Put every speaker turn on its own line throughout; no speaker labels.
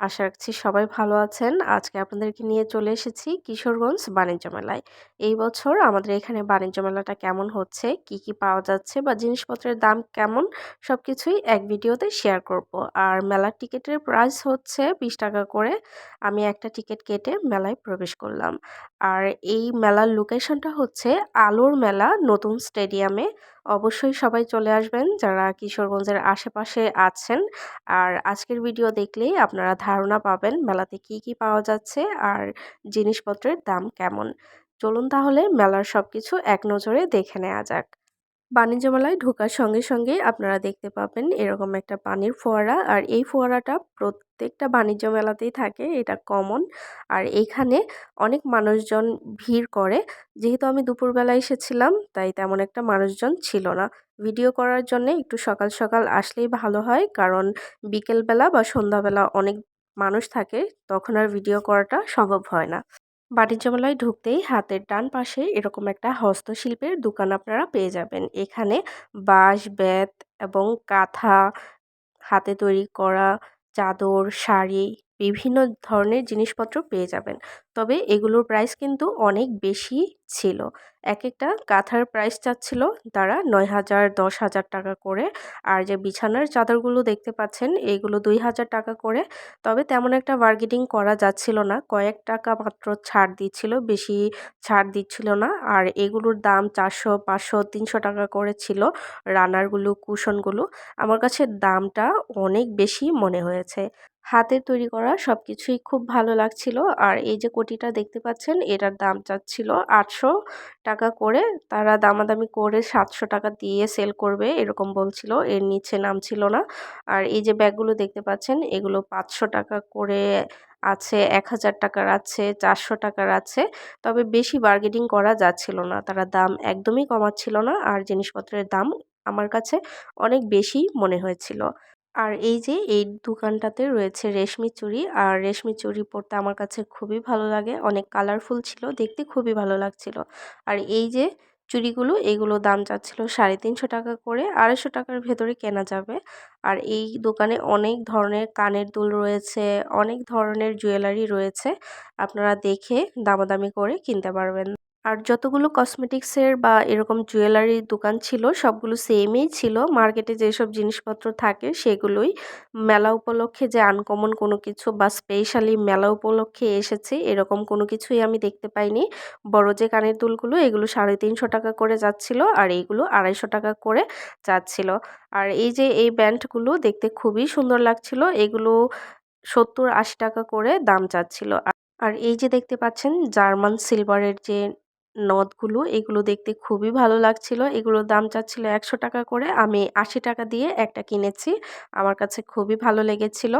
আশা রাখছি সবাই ভালো আছেন। আজকে আপনাদেরকে নিয়ে চলে এসেছি কিশোরগঞ্জ বাণিজ্য মেলায়। এই বছর আমাদের এখানে বাণিজ্য মেলাটা কেমন হচ্ছে, কি, কি পাওয়া যাচ্ছে বা জিনিসপত্রের দাম কেমন সব কিছুই এক ভিডিওতে শেয়ার করব। আর মেলার টিকিটের প্রাইস হচ্ছে ৳২০ করে। আমি একটা টিকিট কেটে মেলায় প্রবেশ করলাম। আর এই মেলার লোকেশনটা হচ্ছে আলোর মেলা নতুন স্টেডিয়ামে। অবশ্যই সবাই চলে আসবেন যারা কিশোরগঞ্জের আশেপাশে আছেন। আর আজকের ভিডিও দেখলেই আপনারা ধারণা পাবেন মেলাতে কি, কি পাওয়া যাচ্ছে আর জিনিসপত্রের দাম কেমন। চলুন তাহলে মেলার সবকিছু এক নজরে দেখে নেওয়া যাক। বাণিজ্য মেলায় ঢোকার সঙ্গে সঙ্গেই আপনারা দেখতে পাবেন এরকম একটা পানির ফোয়ারা আর এই ফোয়ারাটা প্রত্যেকটা বাণিজ্য মেলাতেই থাকে এটা কমন আর এইখানে অনেক মানুষজন ভিড় করে যেহেতু আমি দুপুরবেলা এসেছিলাম তাই তেমন একটা মানুষজন ছিল না ভিডিও করার জন্য একটু সকাল সকাল আসলেই ভালো হয় কারণ বিকেলবেলা বা সন্ধ্যাবেলা অনেক মানুষ থাকে, তখন আর ভিডিও করাটা সম্ভব হয় না। বাণিজ্য মেলায় ঢুকতেই হাতের ডান পাশে এরকম একটা হস্তশিল্পের দোকান আপনারা পেয়ে যাবেন। এখানে বাঁশ, বেত এবং কাঁথা হাতে তৈরি করা, চাদর, শাড়ি, বিভিন্ন ধরনের জিনিসপত্র পেয়ে যাবেন। তবে এগুলোর প্রাইস কিন্তু অনেক বেশি ছিল। এক একটা কাঁথার প্রাইস চাচ্ছিল তারা নয় হাজার, দশ হাজার টাকা করে। আর যে বিছানার চাদরগুলো দেখতে পাচ্ছেন এইগুলো দুই হাজার টাকা করে। তবে তেমন একটা বার্গেটিং করা যাচ্ছিল না। কয়েক টাকা মাত্র ছাড় দিচ্ছিল, বেশি ছাড় দিচ্ছিল না। আর এগুলোর দাম চারশো, পাঁচশো, তিনশো টাকা করে ছিল রানারগুলো কুশনগুলো আমার কাছে দামটা অনেক বেশি মনে হয়েছে। হাতের তৈরি করা সব কিছুই খুব ভালো লাগছিল। আর এই যে কোটিটা দেখতে পাচ্ছেন। এটার দাম চাচ্ছিল আটশো টাকা করে। তারা দামাদামি করে সাতশো টাকা দিয়ে সেল করবে এরকম বলছিল। এর নিচে নাম ছিল না। আর এই যে ব্যাগগুলো দেখতে পাচ্ছেন, এগুলো পাঁচশো টাকা করে আছে, এক হাজার টাকার আছে, চারশো টাকার আছে। তবে বেশি বার্গেটিং করা যাচ্ছিল না। তারা দাম একদমই কমাচ্ছিল না। আর জিনিসপত্রের দাম আমার কাছে অনেক বেশি মনে হয়েছিল। আর এই যে, এই দোকানটাতে রয়েছে রেশমি চুড়ি। আর রেশমি চুড়ি পরতে আমার কাছে খুবই ভালো লাগে। অনেক কালারফুল ছিল, দেখতে খুবই ভালো লাগছিল। আর এই যে, চুড়িগুলো, এগুলো দাম চাচ্ছিল সাড়ে তিনশো টাকা করে, আড়াইশো টাকার ভেতরে কেনা যাবে। আর এই দোকানে অনেক ধরনের কানের দুল রয়েছে, অনেক ধরনের জুয়েলারি রয়েছে। আপনারা দেখে দামাদামি করে কিনতে পারবেন। আর যতগুলো কসমেটিক্সের বা এরকম জুয়েলারির দোকান ছিল, সবগুলো সেমই ছিল। মার্কেটে যেসব জিনিসপত্র থাকে, সেগুলোই মেলা উপলক্ষে যে আনকমন কোনো কিছু বা স্পেশালি মেলা উপলক্ষে এসেছে, এরকম কোনো কিছুই আমি দেখতে পাইনি। বড় যে কানের দুলগুলো, এগুলো সাড়ে তিনশো টাকা করে যাচ্ছিল আর এইগুলো আড়াইশো টাকা করে যাচ্ছিল। আর এই যে এই ব্যান্ডগুলো দেখতে খুবই সুন্দর লাগছিল, এগুলো সত্তর আশি টাকা করে দাম চাচ্ছিল আর এই যে দেখতে পাচ্ছেন, জার্মান সিলভারের যে নথগুলো, এগুলো দেখতে খুবই ভালো লাগছিল। এগুলোর দাম চাচ্ছিল একশো টাকা করে। আমি আশি টাকা দিয়ে একটা কিনেছি। আমার কাছে খুবই ভালো লেগেছিল।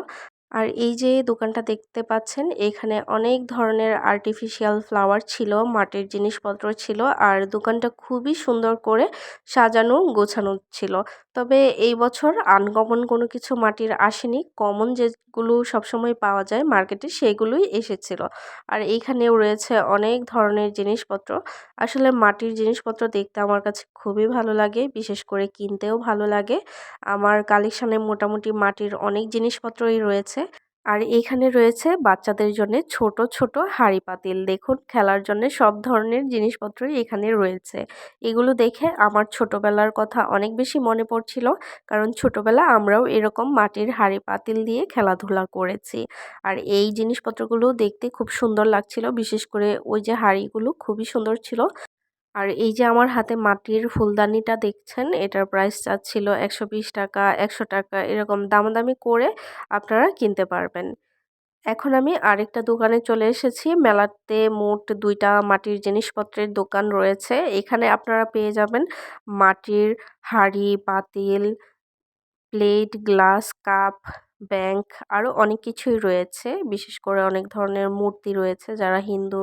আর এই যে দোকানটা দেখতে পাচ্ছেন, এখানে অনেক ধরনের আর্টিফিশিয়াল ফ্লাওয়ার ছিল, মাটির জিনিসপত্র ছিল আর দোকানটা খুবই সুন্দর করে সাজানো, গোছানো ছিল। তবে এই বছর আনকমন কোনো কিছু মাটির আসেনি। কমন যেগুলো সবসময় পাওয়া যায় মার্কেটে, সেগুলোই এসেছিল। আর এইখানেও রয়েছে অনেক ধরনের জিনিসপত্র। আসলে মাটির জিনিসপত্র দেখতে আমার কাছে খুবই ভালো লাগে, বিশেষ করে কিনতেও ভালো লাগে। আমার কালেকশানে মোটামুটি মাটির অনেক জিনিসপত্রই রয়েছে। আর এইখানে রয়েছে বাচ্চাদের জন্য ছোট ছোট হাঁড়ি পাতিল। দেখুন, খেলার জন্য সব ধরনের জিনিসপত্রই এখানে রয়েছে। এগুলো দেখে আমার ছোটবেলার কথা অনেক বেশি মনে পড়ছিল, কারণ ছোটবেলা আমরাও এরকম মাটির হাঁড়ি পাতিল দিয়ে খেলাধুলা করেছি। আর এই জিনিসপত্রগুলো দেখতে খুব সুন্দর লাগছিল, বিশেষ করে ওই যে হাঁড়িগুলো খুবই সুন্দর ছিল। আর এই যে আমার হাতে মাটির ফুলদানিটা দেখছেন, এটার প্রাইস চাচ্ছিল একশো বিশ টাকা, একশো টাকা, এরকম দামাদামি করে আপনারা কিনতে পারবেন। এখন আমি আরেকটা দোকানে চলে এসেছি, মেলাতে মোট দুইটা মাটির জিনিসপত্রের দোকান রয়েছে। এখানে আপনারা পেয়ে যাবেন মাটির হাঁড়ি, পাতিল, প্লেট, গ্লাস, কাপ ব্যাংক আরও অনেক কিছুই রয়েছে। বিশেষ করে অনেক ধরনের মূর্তি রয়েছে। যারা হিন্দু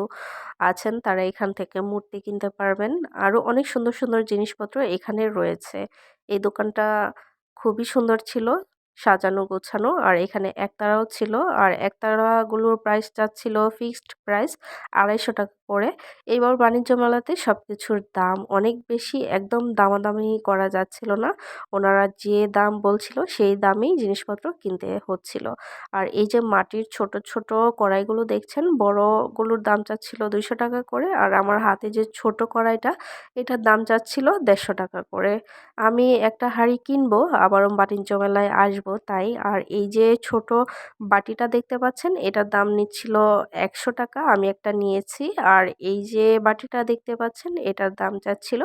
আছেন তারা এখান থেকে মূর্তি কিনতে পারবেন। আরও অনেক সুন্দর সুন্দর জিনিসপত্র এখানে রয়েছে। এই দোকানটা খুবই সুন্দর ছিল, সাজানো, গোছানো। আর এখানে একতারাও ছিল। আর একতারাগুলোর প্রাইস ছিল ফিক্সড প্রাইস আড়াইশো টাকা করে এইবার বাণিজ্য মেলাতে সব কিছুর দাম অনেক বেশি, একদম দামাদামি করা যাচ্ছিল না। ওনারা যে দাম বলছিল সেই দামেই জিনিসপত্র কিনতে হচ্ছিল। আর এই যে মাটির ছোট ছোট কড়াইগুলো দেখছেন, বড়গুলোর দাম চাচ্ছিল দুইশো টাকা করে আর আমার হাতে যে ছোট কড়াইটা, এটার দাম চাচ্ছিল দেড়শো টাকা করে। আমি একটা হাঁড়ি কিনবো, আবারও বাণিজ্য মেলায় আসব তাই। আর এই যে ছোট বাটিটা দেখতে পাচ্ছেন, এটার দাম নিচ্ছিল একশো টাকা, আমি একটা নিয়েছি। আর এই যে বাটিটা দেখতে পাচ্ছেন, এটার দাম চাচ্ছিল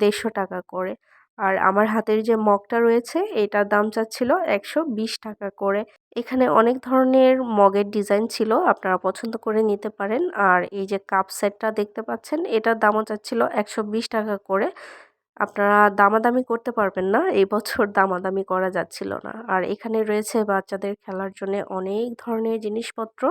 দেড়শো টাকা করে। আর আমার হাতের যে মগটা রয়েছে, এটার দাম চাচ্ছিল একশো বিশ টাকা করে। এখানে অনেক ধরনের মগের ডিজাইন ছিল, আপনারা পছন্দ করে নিতে পারেন। আর এই যে কাপ সেটটা দেখতে পাচ্ছেন, এটার দামও চাচ্ছিল একশো বিশ টাকা করে। আপনারা দামাদামি করতে পারবেন না। এই বছর দামাদামি করা যাচ্ছিল না। আর এখানে রয়েছে বাচ্চাদের খেলার জন্য অনেক ধরনের জিনিসপত্র।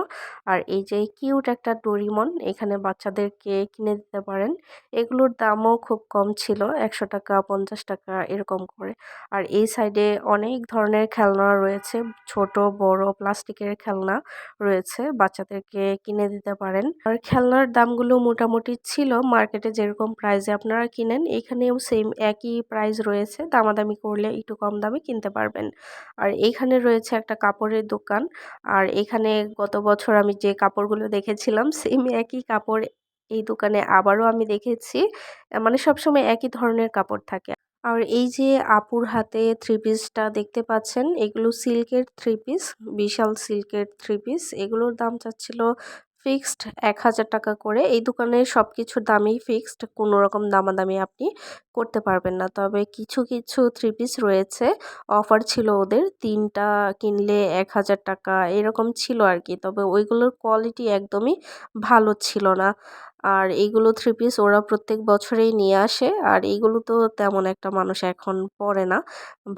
আর এই যে কিউট একটা ডোরিমন, এখানে বাচ্চাদেরকে কিনে দিতে পারেন। এগুলোর দামও খুব কম ছিল, একশো টাকা, পঞ্চাশ টাকা, এরকম করে। আর এই সাইডে অনেক ধরনের খেলনা রয়েছে, ছোট, বড়, প্লাস্টিকের খেলনা রয়েছে, বাচ্চাদেরকে কিনে দিতে পারেন। আর খেলনার দামগুলো মোটামুটি ছিল, মার্কেটে যেরকম প্রাইসে আপনারা কিনেন, এখানেও সেম একই প্রাইস রয়েছে। দামাদামি করলে একটু কম দামে কিনতে পারবেন। আর এইখানে রয়েছে একটা কাপড়ের দোকান। আর এখানে গত বছর আমি যে কাপড়গুলো দেখেছিলাম সেম একই কাপড় এই দোকানে আবারও আমি দেখেছি। মানে সবসময় একই ধরনের কাপড় থাকে। আর এই যে আপুর হাতে থ্রি পিসটা দেখতে পাচ্ছেন, এগুলো সিল্কের থ্রি পিস বিশাল সিল্কের থ্রি পিস এগুলোর দাম চাচ্ছিল ফিক্সড এক হাজার টাকা করে এই দোকানে সব কিছুর দামই ফিক্সড কোনো রকম দামাদামি আপনি করতে পারবেন না। তবে কিছু কিছু থ্রি পিস রয়েছে অফার ছিল ওদের। তিনটা কিনলে এক হাজার টাকা, এরকম ছিল আর কি তবে ওইগুলোর কোয়ালিটি একদমই ভালো ছিল না। আর এইগুলো থ্রি পিস ওরা প্রত্যেক বছরেই নিয়ে আসে। আর এইগুলো তো তেমন একটা মানুষ এখন পরে না।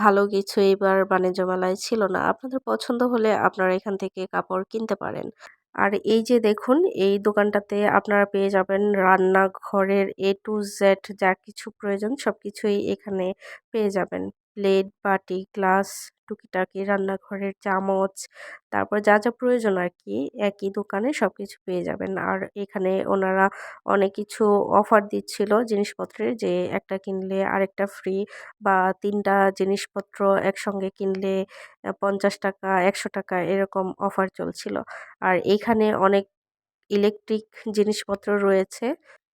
ভালো কিছু এবার বাণিজ্য মেলায় ছিল না। আপনাদের পছন্দ হলে আপনারা এখান থেকে কাপড় কিনতে পারেন। আর এই যে দেখুন, এই দোকানটাতে আপনারা পেয়ে যাবেন রান্নাঘরের এ টু জেড যা কিছু প্রয়োজন সব কিছুই এখানে পেয়ে যাবেন। প্লেট, বাটি, গ্লাস, টুকিটাকি, রান্নাঘরের চামচ, তারপর যা যা প্রয়োজন আর কি একই দোকানে সব কিছু পেয়ে যাবেন। আর এখানে ওনারা অনেক কিছু অফার দিচ্ছিল জিনিসপত্রের যে একটা কিনলে আরেকটা ফ্রি বা তিনটা জিনিসপত্র একসঙ্গে কিনলে পঞ্চাশ টাকা, একশো টাকা এরকম অফার চলছিল। আর এখানে অনেক ইলেকট্রিক জিনিসপত্র রয়েছে।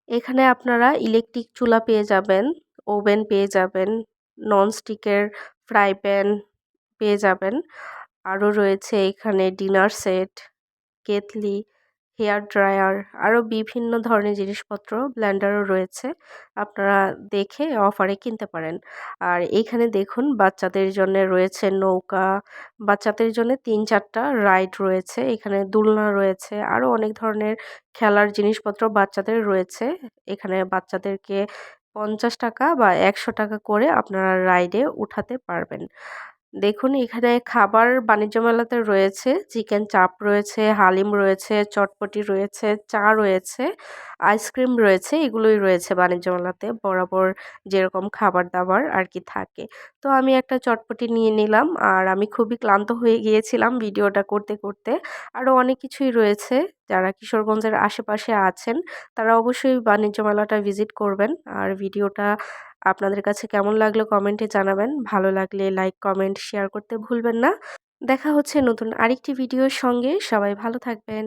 এখানে আপনারা ইলেকট্রিক চুলা পেয়ে যাবেন, ওভেন পেয়ে যাবেন ননস্টিকের ফ্রাই প্যান পেয়ে যাবেন। আরও রয়েছে এখানে ডিনার সেট কেতলি হেয়ার ড্রায়ার আরও বিভিন্ন ধরনের জিনিসপত্র ব্ল্যান্ডারও রয়েছে। আপনারা দেখে অফারে কিনতে পারেন। আর এখানে দেখুন, বাচ্চাদের জন্য রয়েছে নৌকা, বাচ্চাদের জন্য তিন চারটা রাইড রয়েছে। এখানে দোলনা রয়েছে, আরও অনেক ধরনের খেলার জিনিসপত্র বাচ্চাদের রয়েছে। এখানে বাচ্চাদেরকে পঞ্চাশ টাকা বা একশো টাকা করে আপনারা রাইডে উঠাতে পারবেন। দেখুন, এখানে খাবার বাণিজ্য মেলাতে রয়েছে। চিকেন চাপ রয়েছে, হালিম রয়েছে, চটপটি রয়েছে, চা রয়েছে, আইসক্রিম রয়েছে, এগুলোই রয়েছে বাণিজ্য মেলাতে। বরাবর যেরকম খাবার দাবার আর কি থাকে। তো আমি একটা চটপটি নিয়ে নিলাম আর আমি খুবই ক্লান্ত হয়ে গিয়েছিলাম ভিডিওটা করতে করতে। আরও অনেক কিছুই রয়েছে। যারা কিশোরগঞ্জের আশেপাশে আছেন, তারা অবশ্যই বাণিজ্য মেলাটা ভিজিট করবেন। আর ভিডিওটা আপনাদের কাছে কেমন লাগল কমেন্টে জানাবেন। ভালো লাগলে লাইক কমেন্ট শেয়ার করতে ভুলবেন না। দেখা হচ্ছে নতুন আরেকটি ভিডিওর সঙ্গে। সবাই ভালো থাকবেন।